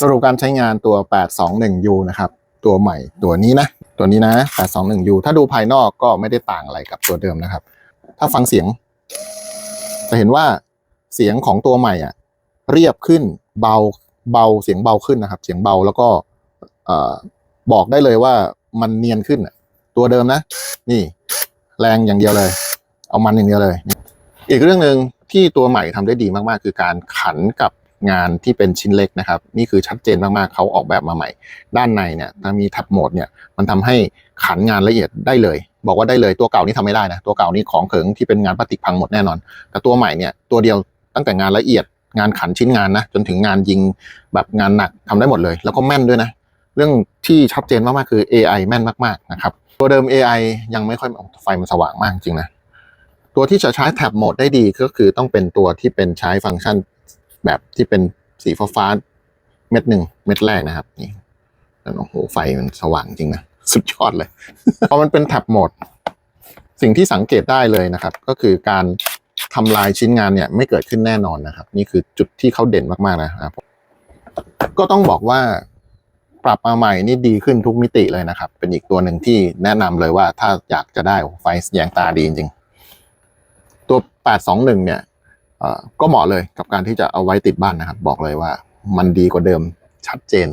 สรุปการใช้งานตัว 821U นะครับ ตัวใหม่ตัวนี้นะ ตัวนี้นะ 821U ถ้าดูภายนอกก็ไม่ได้ต่างอะไรกับตัวเดิมนะครับ ถ้าฟังเสียง จะเห็นว่าเสียงของตัวใหม่อะ เรียบขึ้นเบาเบาเสียงเบาขึ้นนะครับ เสียงเบาแล้วก็บอกได้เลยว่ามันเนียนขึ้นตัวเดิมนะ นี่ แรงอย่างเดียวเลย เอามันอย่างเดียวเลย อีกเรื่องหนึ่งที่ตัวใหม่ทำได้ดีมากๆ คือการขันกับ งานที่เป็นชิ้นเล็กนะครับ นี่คือชัดเจนมากๆเขาออกแบบมาใหม่ ด้านในเนี่ยถ้ามีแท็บโหมดเนี่ยมันทำให้ขันงานละเอียดได้เลย บอกว่าได้เลยตัวเก่านี่ทำไม่ได้นะตัวเก่านี่ของเขิงที่เป็นงานพลาสติกพังหมดแน่นอน แต่ตัวใหม่เนี่ยตัวเดียวตั้งแต่งานละเอียดงานขันชิ้นงานนะจนถึงงานยิงแบบงานหนักทำได้หมดเลย แล้วก็แม่นด้วยนะเรื่องที่ชัดเจนมากๆคือ AI แม่นมากๆนะครับตัวเดิม AI ยังไม่ค่อยไฟมันสว่างมากจริงนะตัวที่จะใช้แท็บโหมดได้ดีก็คือต้องเป็นตัวที่เป็นใช้ฟังก์ชัน แบบที่เป็นสีฟ้าๆเม็ดหนึ่งเม็ดแรกนะครับ นี่แล้วโอ้โหไฟมันสว่างจริงนะสุดยอดเลยพอมันเป็นแท็บโหมด สิ่งที่สังเกตได้เลยนะครับ ก็คือการทำลายชิ้นงานเนี่ยไม่เกิดขึ้นแน่นอนนะครับ นี่คือจุดที่เขาเด่นมากๆนะครับก็ต้องบอกว่าปรับมาใหม่นี่ดีขึ้นทุกมิติเลยนะครับ เป็นอีกตัวหนึ่งที่แนะนำเลยว่าถ้าอยากจะได้ไฟแยงตาดีจริง ๆ ตัว 821 เนี่ย ก็เหมาะเลยกับการที่จะเอาไว้ติดบ้านนะครับ บอกเลยว่ามันดีกว่าเดิมชัดเจน